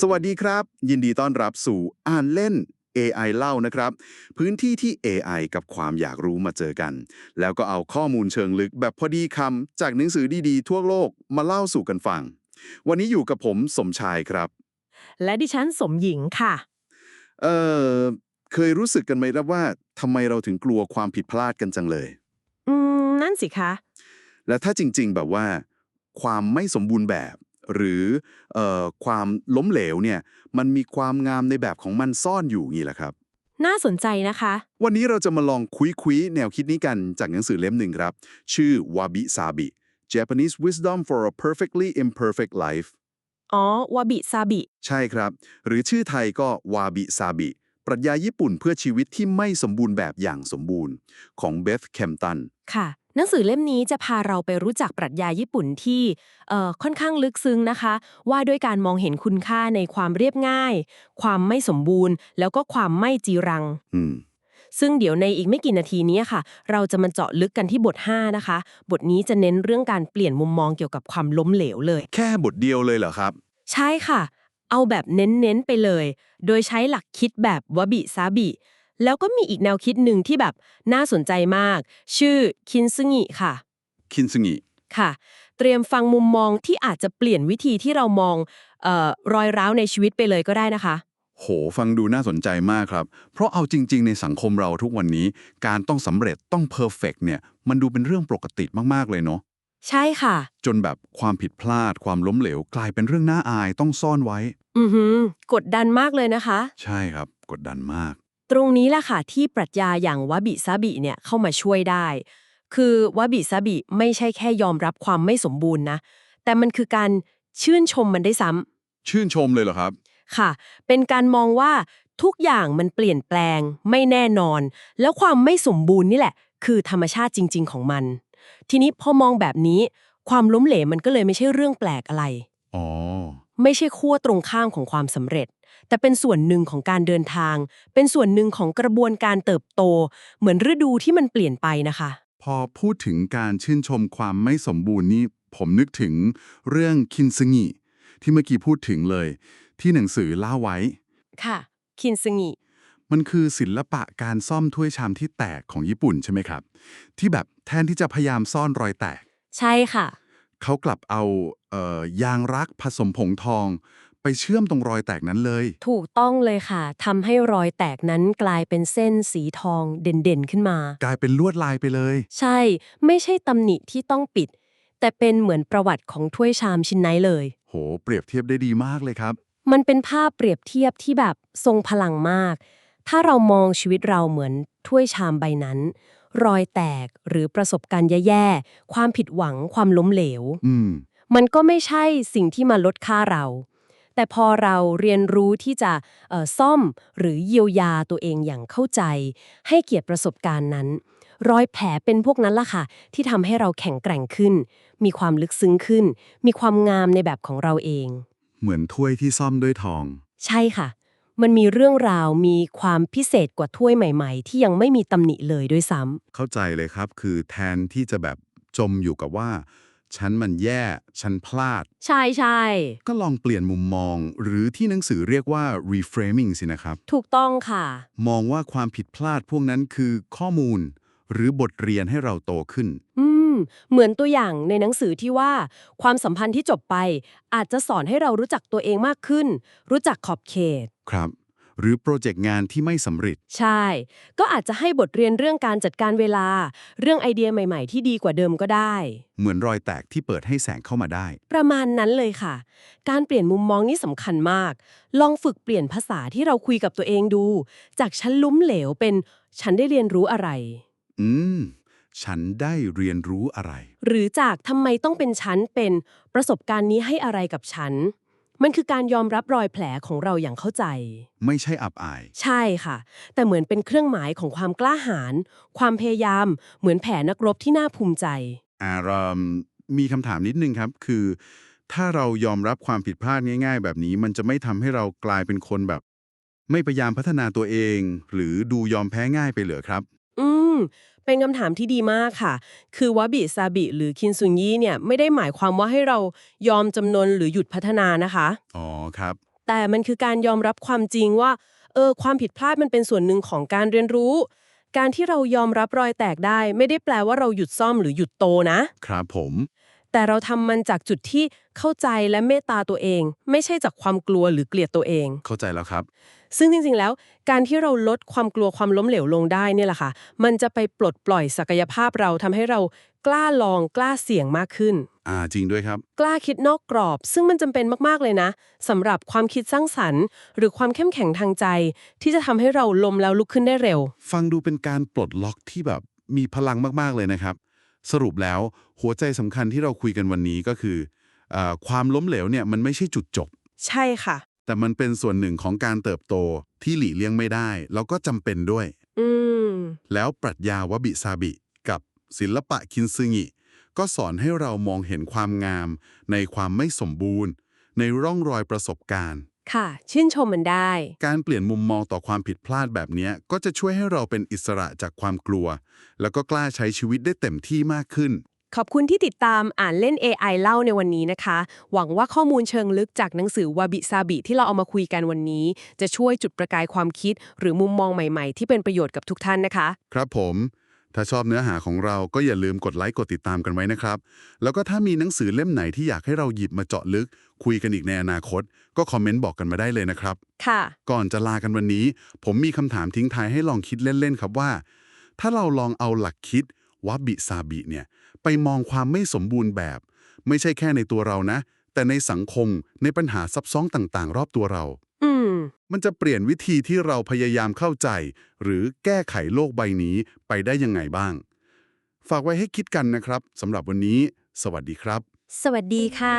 สวัสดีครับ ยินดีต้อนรับสู่อ่านเล่น AI เล่านะครับ พื้นที่ที่ AI กับความอยากรู้มาเจอกัน แล้วก็เอาข้อมูลเชิงลึกแบบพอดีคำจากหนังสือดีๆ ทั่วโลกมาเล่าสู่กันฟัง วันนี้อยู่กับผมสมชายครับ และดิฉันสมหญิงค่ะ เอ่อเคยรู้สึกกันไหมครับว่าทำไมเราถึงกลัวความผิดพลาดกันจังเลย อืม นั่นสิคะ และถ้าจริงๆแบบว่า ความไม่สมบูรณ์แบบ หรือเอ่อความล้มเหลวเนี่ยมันมีความงามในแบบของมันซ่อนอยู่งี้แหละครับ น่าสนใจนะคะ วันนี้เราจะมาลองคุยคุยๆแนวคิดนี้กันจากหนังสือเล่มหนึ่งครับ ชื่อ Wabi Sabi Japanese Wisdom for a Perfectly Imperfect Life อ๋อวาบิซาบิ ใช่ครับ หรือชื่อไทยก็ Wabi Sabi ปรัชญาญี่ปุ่นเพื่อชีวิตที่ไม่สมบูรณ์แบบอย่างสมบูรณ์ของเบธแคมตัน ค่ะ หนังสือเล่มนี้จะพาเราไปรู้จักปรัชญาญี่ปุ่นที่เอ่อค่อนข้างลึกซึ้งนะคะ ว่าด้วยการมองเห็นคุณค่าในความเรียบง่าย ความไม่สมบูรณ์ แล้วก็ความไม่จีรังอืมซึ่งเดี๋ยวในอีกไม่กี่นาทีนี้ค่ะ เราจะมาเจาะลึกกันที่บท 5 นะคะ บทนี้จะเน้นเรื่องการเปลี่ยนมุมมองเกี่ยวกับความล้มเหลวเลย แค่บทเดียวเลยเหรอครับ ใช่ค่ะ เอาแบบเน้นๆไปเลย โดยใช้หลักคิดแบบวบิซาบิ แล้วก็มีอีกแนวคิดหนึ่งที่แบบน่าสนใจมาก ชื่อคินซึงิค่ะ คินซึงิค่ะ เตรียมฟังมุมมองที่อาจจะเปลี่ยนวิธีที่เรามองเออรอยร้าวในชีวิตไปเลยก็ได้นะคะ โห ฟังดูน่าสนใจมากครับ เพราะเอาจริง ๆ ในสังคมเราทุกวันนี้ การต้องสำเร็จต้องเพอร์เฟกเนี่ย มันดูเป็นเรื่องปกติมากๆเลยเนาะใช่ค่ะ จนแบบความผิดพลาดความล้มเหลวกลายเป็นเรื่องน่าอายต้องซ่อนไว้ อือหือกดดันมากเลยนะคะ ใช่ครับ กดดันมาก ตรงนี้แหละค่ะที่ปรัชญาอย่างวบิซาบิเนี่ยเข้ามาช่วยได้ คือวบิซาบิไม่ใช่แค่ยอมรับความไม่สมบูรณ์นะ แต่มันคือการชื่นชมมันได้ซ้ำชื่นชมเลยเหรอครับ ค่ะ เป็นการมองว่าทุกอย่างมันเปลี่ยนแปลง ไม่แน่นอน แล้วความไม่สมบูรณ์นี่แหละ คือธรรมชาติจริง ๆ ของมัน ทีนี้พอมองแบบนี้ ความล้มเหลวมันก็เลยไม่ใช่เรื่องแปลกอะไร อ๋อ ไม่ใช่ขั้วตรงข้ามของความสำเร็จ แต่เป็นส่วนหนึ่งของการเดินทาง เป็นส่วนหนึ่งของกระบวนการเติบโต เหมือนฤดูที่มันเปลี่ยนไปนะคะ พอพูดถึงการชื่นชมความไม่สมบูรณ์นี่ผมนึกถึงเรื่องคินซึงิที่เมื่อกี้พูดถึงเลย ที่หนังสือเล่าไว้ ค่ะ คินซึงิมันคือศิลปะการซ่อมถ้วยชามที่แตกของญี่ปุ่นใช่ไหมครับ ที่แบบแทนที่จะพยายามซ่อนรอยแตก ใช่ค่ะ เขากลับเอาเอ่อ ยางรักผสมผงทอง ไปเชื่อมตรงรอยแตกนั้นเลย ถูกต้องเลยค่ะทำให้รอยแตกนั้นกลายเป็นเส้นสีทองเด่นๆขึ้นมา กลายเป็นลวดลายไปเลย ใช่ ไม่ใช่ตำหนิที่ต้องปิด แต่เป็นเหมือนประวัติของถ้วยชามชิ้นไหนเลย โห เปรียบเทียบได้ดีมากเลยครับ มันเป็นภาพเปรียบเทียบที่แบบทรงพลังมาก ถ้าเรามองชีวิตเราเหมือนถ้วยชามใบนั้น รอยแตกหรือประสบการณ์แย่ๆความผิดหวังความล้มเหลว อืม มันก็ไม่ใช่สิ่งที่มาลดค่าเรา แต่พอเราเรียนรู้ที่จะเอ่อซ่อมหรือเยียวยาตัวเองอย่างเข้าใจ ให้เกียรติประสบการณ์นั้น รอยแผลเป็นพวกนั้นล่ะค่ะ ที่ทำให้เราแข็งแกร่งขึ้น มีความลึกซึ้งขึ้น มีความงามในแบบของเราเอง เหมือนถ้วยที่ซ่อมด้วยทอง ใช่ค่ะ มันมีเรื่องราวมีความพิเศษกว่าถ้วยใหม่ ๆ ที่ยังไม่มีตำหนิเลยด้วยซ้ำเข้าใจเลยครับ คือแทนที่จะแบบจมอยู่กับว่า ฉันมันแย่ ฉันพลาด ใช่ใช่ก็ลองเปลี่ยนมุมมอง หรือที่หนังสือเรียกว่า reframing สินะครับ ถูกต้องค่ะ มองว่าความผิดพลาดพวกนั้นคือข้อมูล หรือบทเรียนให้เราโตขึ้น อืม เหมือนตัวอย่างในหนังสือที่ว่า ความสัมพันธ์ที่จบไป อาจจะสอนให้เรารู้จักตัวเองมากขึ้น รู้จักขอบเขต ครับ หรือโปรเจกต์งานที่ไม่สำเร็จ ใช่ ก็อาจจะให้บทเรียนเรื่องการจัดการเวลา เรื่องไอเดียใหม่ ๆ ที่ดีกว่าเดิมก็ได้ เหมือนรอยแตกที่เปิดให้แสงเข้ามาได้ ประมาณนั้นเลยค่ะ การเปลี่ยนมุมมองนี่สำคัญมาก ลองฝึกเปลี่ยนภาษาที่เราคุยกับตัวเองดู จากฉันล้มเหลวเป็นฉันได้เรียนรู้อะไร อืม ฉันได้เรียนรู้อะไร หรือจากทำไมต้องเป็นฉันเป็นประสบการณ์นี้ให้อะไรกับฉัน มันคือการยอมรับรอยแผลของเราอย่างเข้าใจ ไม่ใช่อับอาย ใช่ค่ะ แต่เหมือนเป็นเครื่องหมายของความกล้าหาญความพยายาม เหมือนแผลนักรบที่น่าภูมิใจ อารามมีคำถามนิดนึงครับ คือ ถ้าเรายอมรับความผิดพลาดง่าย ๆ แบบนี้ มันจะไม่ทำให้เรากลายเป็นคนแบบ ไม่พยายามพัฒนาตัวเอง หรือดูยอมแพ้ง่ายไปเหรือครับอืม เป็นคำถามที่ดีมากค่ะ คือวาบิซาบิหรือคินซุนยี่เนี่ยไม่ได้หมายความว่าให้เรายอมจำนนหรือหยุดพัฒนานะคะ อ๋อครับ แต่มันคือการยอมรับความจริงว่า เออ ความผิดพลาดมันเป็นส่วนหนึ่งของการเรียนรู้ การที่เรายอมรับรอยแตกได้ ไม่ได้แปลว่าเราหยุดซ่อมหรือหยุดโตนะ ครับผม แต่เราทำมันจากจุดที่เข้าใจและเมตตาตัวเอง ไม่ใช่จากความกลัวหรือเกลียดตัวเอง เข้าใจแล้วครับ ซึ่งจริงๆแล้ว การที่เราลดความกลัวความล้มเหลวลงได้เนี่ยแหละค่ะ มันจะไปปลดปล่อยศักยภาพเราทำให้เรากล้าลองกล้าเสี่ยงมากขึ้น อ่าจริงด้วยครับ กล้าคิดนอกกรอบ ซึ่งมันจำเป็นมากๆเลยนะสำหรับความคิดสร้างสรรค์ หรือความเข้มแข็งทางใจ ที่จะทำให้เราล้มแล้วลุกขึ้นได้เร็ว ฟังดูเป็นการปลดล็อกที่แบบมีพลังมากๆเลยนะครับ สรุปแล้วหัวใจสำคัญที่เราคุยกันวันนี้ก็คือเออความล้มเหลวเนี่ยมันไม่ใช่จุดจบ ใช่ค่ะ แต่มันเป็นส่วนหนึ่งของการเติบโตที่หลีกเลี่ยงไม่ได้ แล้วก็จำเป็นด้วย อืมแล้วปรัชญาวบิซาบิ กับศิลปะคินซึงิก็สอนให้เรามองเห็นความงาม ในความไม่สมบูรณ์ ในร่องรอยประสบการณ์ ค่ะ ชื่นชมมันได้ การเปลี่ยนมุมมองต่อความผิดพลาดแบบเนี้ยก็จะช่วยให้เราเป็นอิสระจากความกลัว แล้วก็กล้าใช้ชีวิตได้เต็มที่มากขึ้น ขอบคุณที่ติดตามอ่านเล่น AI เล่าในวันนี้นะคะ หวังว่าข้อมูลเชิงลึกจากหนังสือวาบิซาบิที่เราเอามาคุยกันวันนี้ จะช่วยจุดประกายความคิด หรือมุมมองใหม่ ๆ ที่เป็นประโยชน์กับทุกท่านนะคะ ครับผม ถ้าชอบเนื้อหาของเราก็อย่าลืมกดไลค์กดติดตามกันไว้นะครับ แล้วก็ถ้ามีหนังสือเล่มไหนที่อยากให้เราหยิบมาเจาะลึก คุยกันอีกในอนาคต ก็คอมเมนต์บอกกันมาได้เลยนะครับ ค่ะ ก่อนจะลากันวันนี้ ผมมีคำถามทิ้งท้ายให้ลองคิดเล่นๆครับว่า ถ้าเราลองเอาหลักคิดวับบิซาบิเนี่ยไปมองความไม่สมบูรณ์แบบ ไม่ใช่แค่ในตัวเรานะ แต่ในสังคมในปัญหาซับซ้อนต่างๆ รอบตัวเราอื ม มันจะเปลี่ยนวิธีที่เราพยายามเข้าใจ หรือแก้ไขโลกใบนี้ไปได้ยังไงบ้าง ฝากไว้ให้คิดกันนะครับสำหรับวันนี้ สวัสดีครับ สวัสดีค่ะ